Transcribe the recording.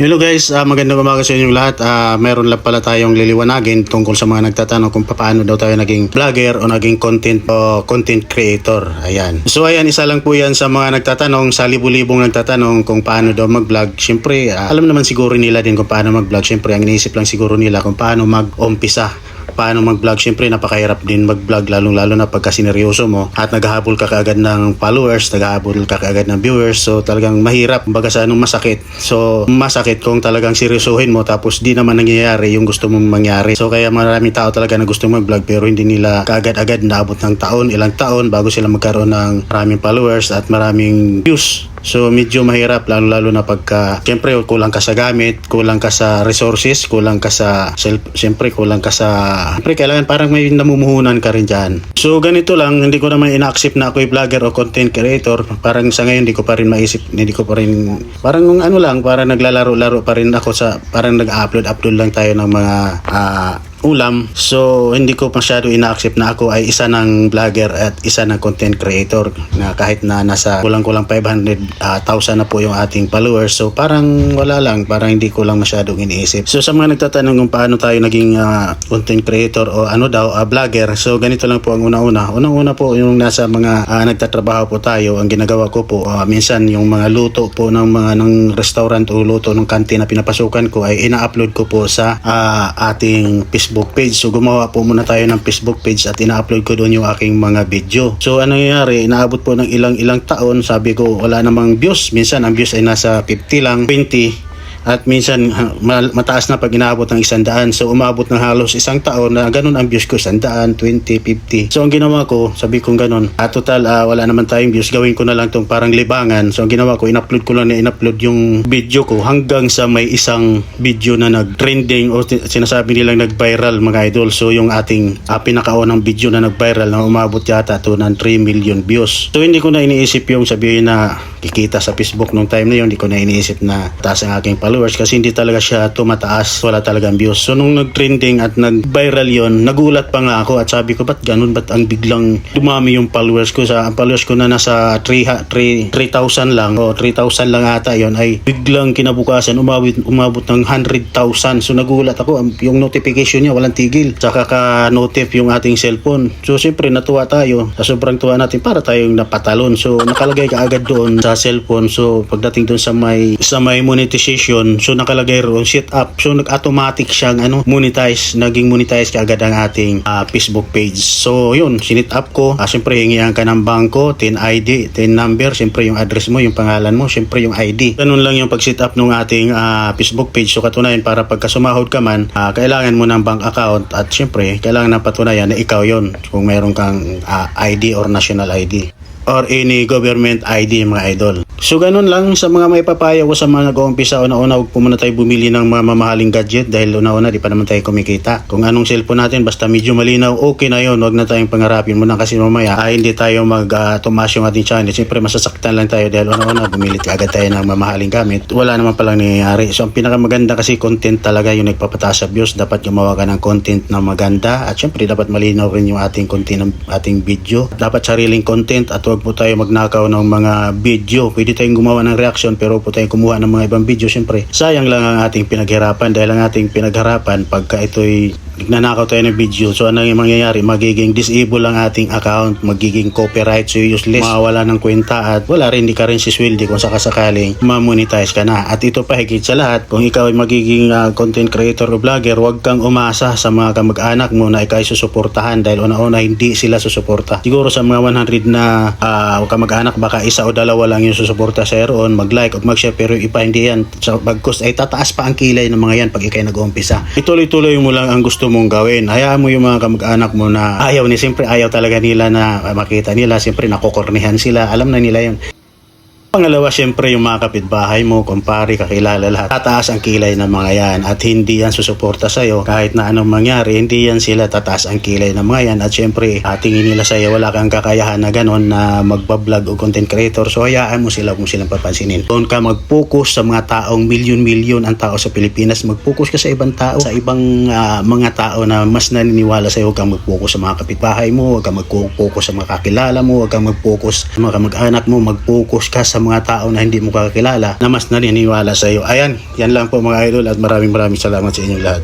Hello guys, ah, magandang umaga sa inyong lahat. Ah, meron lang pala tayong liliwanagin tungkol sa mga nagtatanong kung paano daw tayo naging vlogger o naging content o content creator. Ayan. So ayan, isa lang po yan sa mga nagtatanong, sa libu-libong nagtatanong kung paano daw mag-vlog. Siyempre, ah, alam naman siguro nila din kung paano mag-vlog. Siyempre, ang iniisip lang siguro nila kung paano mag-umpisa paano mag-vlog. Siyempre, napakahirap din mag-vlog lalong-lalo na pagka sineryoso mo at naghahabol ka kaagad ng followers, naghahabol ka kaagad ng viewers. So, talagang mahirap. Kumbaga sa anong masakit. So, masakit kung talagang seryosohin mo tapos di naman nangyayari yung gusto mong mangyari. So, kaya maraming tao talaga na gusto mag-vlog pero hindi nila kaagad-agad naabot ng taon, ilang taon bago sila magkaroon ng maraming followers at maraming views. So medyo mahirap lalo lalo na pagka siyempre kulang ka sa gamit, kulang ka sa resources, kulang ka sa self, siyempre kulang ka sa siyempre kailangan parang may namumuhunan ka rin diyan. So ganito lang, hindi ko naman ina-accept na ako'y vlogger o content creator. Parang sa ngayon hindi ko pa rin maisip, hindi ko pa rin parang nung ano lang, parang naglalaro-laro pa rin ako sa parang nag-upload upload lang tayo ng mga ah, ulam. So, hindi ko masyado ina-accept na ako ay isa ng vlogger at isa ng content creator na kahit na nasa kulang-kulang 500,000 na po yung ating followers. So, parang wala lang. Parang hindi ko lang masyadong iniisip. So, sa mga nagtatanong kung paano tayo naging ah, content creator o ano daw, ah, vlogger. So, ganito lang po ang una-una. Unang-una po yung nasa mga ah, nagtatrabaho po tayo. Ang ginagawa ko po, ah, minsan yung mga luto po ng mga ng restaurant o luto ng kantin na pinapasukan ko ay ina-upload ko po sa ah, ating Facebook page. So gumawa po muna tayo ng Facebook page at ina-upload ko doon yung aking mga video. So ano nangyayari, inaabot po ng ilang-ilang taon. Sabi ko wala namang views. Minsan ang views ay nasa 50 lang, 20 at minsan mataas na pag inaabot ng isang daan. So umabot ng halos isang taon na ganun ang views ko, isang daan, 20, 50. So ang ginawa ko, sabi kong ganun, ah, total ah, wala naman tayong views, gawin ko na lang tong parang libangan. So ang ginawa ko, in-upload ko lang na in-upload yung video ko hanggang sa may isang video na nag-trending o sinasabi nilang nag-viral mga idol. So yung ating uh, pinakaunang video na nag-viral na umabot yata to ng 3 million views. So hindi ko na iniisip yung sabihin na kikita sa Facebook nung time na yun, hindi ko na iniisip na taas ang aking followers kasi hindi talaga siya tumataas, wala talagang views. So nung nag-trending at nag-viral yon nagulat pa nga ako at sabi ko, ba't ganun? Ba't ang biglang dumami yung followers ko? Sa, ang followers ko na nasa 3, 3, 3,000 lang o 3,000 lang ata yon ay biglang kinabukasan umabot, umabot ng 100,000. So nagulat ako, yung notification niya walang tigil. Tsaka ka-notif yung ating cellphone. So siyempre natuwa tayo. Sa sobrang tuwa natin para tayong napatalon. So nakalagay ka agad doon sa cellphone. So pagdating doon sa may sa may monetization, so nakalagay roon sit up. So nag-automatic siyang ano, monetize, naging monetize kaagad ang ating ah, Facebook page. So yun, sinit up ko. Ah, siyempre hingihan ka ng bangko, 10 ID, 10 number, siyempre yung address mo, yung pangalan mo, siyempre yung ID. Ganun lang yung pag-sit up ng ating ah, Facebook page. So katunayan para pagka sumahod ka man, ah, kailangan mo ng bank account at siyempre kailangan na patunayan na ikaw yon kung mayroon kang ah, ID or national ID or any government ID mga idol. So ganun lang sa mga may papaya ko sa mga nag-uumpisa una-una huwag po muna tayo bumili ng mga mamahaling gadget dahil una-una di pa naman tayo kumikita. Kung anong cellphone natin basta medyo malinaw okay na yun huwag na tayong pangarapin muna kasi mamaya ay hindi tayo mag uh, tumaas yung ating channel. Siyempre masasaktan lang tayo dahil una-una bumili agad tayo ng mamahaling gamit. Wala naman palang nangyayari. So ang pinakamaganda kasi content talaga yung nagpapataas sa views. Dapat gumawa ka ng content na maganda at syempre dapat malinaw rin yung ating content ng ating video. Dapat sariling content at huwag po tayo magnakaw ng mga video. Pwede tayong gumawa ng reaction pero po tayong kumuha ng mga ibang video. Syempre, sayang lang ang ating pinaghirapan dahil ang ating pinagharapan pagka ito'y nagnanakaw tayo ng video. So ano yung mangyayari? Magiging disable ang ating account, magiging copyright, so useless, mawawala ng kwenta at wala rin, di ka rin sisweldi kung sakasakaling ma-monetize ka na. At ito pa higit sa lahat, kung ikaw ay magiging ah, content creator o vlogger, huwag kang umasa sa mga kamag-anak mo na ikaw ay susuportahan dahil una-una hindi sila susuporta. Siguro sa mga 100 na ah, kamag-anak, baka isa o dalawa lang yung susuporta sa roon, mag-like o mag-share, pero iba hindi yan. Sa bagkus ay tataas pa ang kilay ng mga yan pag ikay nag-uumpisa. Ituloy-tuloy mo lang ang gusto mong gawin. Hayaan mo yung mga kamag-anak mo na ayaw ni, siyempre ayaw talaga nila na makita nila, siyempre nakokornihan sila, alam na nila yun. Pangalawa, syempre yung mga kapitbahay mo, kumpare, kakilala lahat. Tataas ang kilay ng mga yan at hindi yan susuporta sa'yo. Kahit na anong mangyari, hindi yan sila tataas ang kilay ng mga yan. At syempre, ah, tingin nila sa'yo, wala kang kakayahan na ganon na magbablog o content creator. So, hayaan mo sila kung silang papansinin. Doon ka mag-focus sa mga taong milyon-milyon ang tao sa Pilipinas. Mag-focus ka sa ibang tao, sa ibang ah, mga tao na mas naniniwala sa'yo. Huwag kang mag-focus sa mga kapitbahay mo, huwag kang mag-focus sa mga kakilala mo, huwag kang mag-focus sa mga kamag-anak mo, mag-focus ka sa mga tao na hindi mo kakilala na mas naniniwala sa iyo. Ayan, yan lang po mga idol at maraming maraming salamat sa inyong lahat.